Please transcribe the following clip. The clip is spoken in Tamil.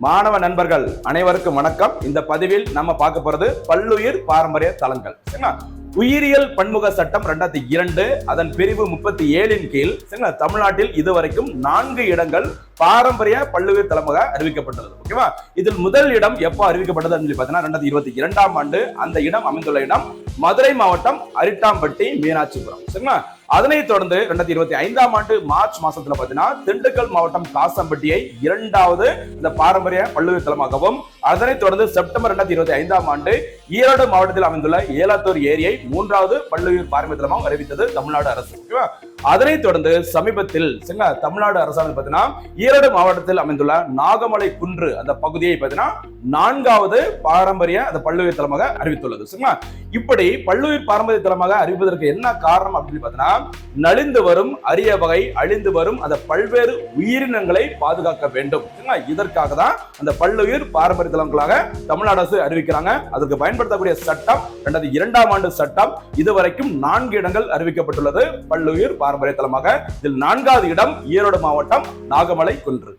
மாணவ நண்பர்கள் அனைவருக்கும் வணக்கம். இந்த பதிவில் நம்ம பார்க்க போறது பல்லுயிர் பாரம்பரிய தலங்கள் சரிங்களா? உயிரியல் பன்முக சட்டம் ரெண்டாயிரத்தி இரண்டு அதன் பிரிவு முப்பத்தி ஏழின் கீழ் சரிங்களா? தமிழ்நாட்டில் இதுவரைக்கும் நான்கு இடங்கள் பாரம்பரிய பல்லுயிர் தலமாக அறிவிக்கப்பட்டுள்ளது. ஓகேவா? இதில் முதல் இடம் எப்போ அறிவிக்கப்பட்டது அப்படின்னு சொல்லி பார்த்தீங்கன்னா ரெண்டாயிரத்தி இருபத்தி இரண்டாம் ஆண்டு அந்த இடம் அமைந்துள்ள இடம் மதுரை மாவட்டம் அரிட்டாம்பட்டி மீனாட்சிபுரம். சரிங்களா? அதனை தொடர்ந்து ரெண்டாயிரத்தி இருபத்தி ஐந்தாம் ஆண்டு மார்ச் மாசத்துல பாத்தீங்கன்னா திண்டுக்கல் மாவட்டம் காசம்பட்டியை இரண்டாவது இந்த பாரம்பரிய பல்லுயிர் தலமாகவும் அதனைத் தொடர்ந்து செப்டம்பர் ரெண்டாயிரத்தி இருபத்தி ஐந்தாம் ஆண்டு ஈரோடு மாவட்டத்தில் அமைந்துள்ள ஏலாத்தூர் ஏரியை மூன்றாவது பல்லுயிர் பாரம்பரிய தலமாக அறிவித்தது தமிழ்நாடு அரசு. அதனைத் தொடர்ந்து சமீபத்தில் சரிங்களா தமிழ்நாடு அரசாங்கம் பார்த்தீங்கன்னா ஈரோடு மாவட்டத்தில் அமைந்துள்ள நாகமலை குன்று அந்த பகுதியை பார்த்தீங்கன்னா நான்காவது பாரம்பரிய அந்த பல்லுயிர் தலமாக அறிவித்துள்ளது. சரிங்களா? இப்படி பல்லுயிர் பாரம்பரிய தலமாக அறிவிப்பதற்கு என்ன காரணம் அப்படின்னு பார்த்தீங்கன்னா நலிந்து வரும் அரிய வகை அழிந்து வரும் அந்த பல்வேறு உயிரினங்களை பாதுகாக்க வேண்டும். சரிங்களா? இதற்காக தான் அந்த பல்லுயிர் பாரம்பரிய தலங்களாக தமிழ்நாடு அரசு அறிவிக்கிறாங்க. அதற்கு பயன்படுத்தக்கூடிய சட்டம் இரண்டாவது இரண்டாம் ஆண்டு சட்டம் இதுவரைக்கும் நான்கு இடங்கள் அறிவிக்கப்பட்டுள்ளது. பல்லுயிர் பாரம்பரிய தலமாக இதில் நான்காவது இடம் ஈரோடு மாவட்டம் நாகமலை குன்று.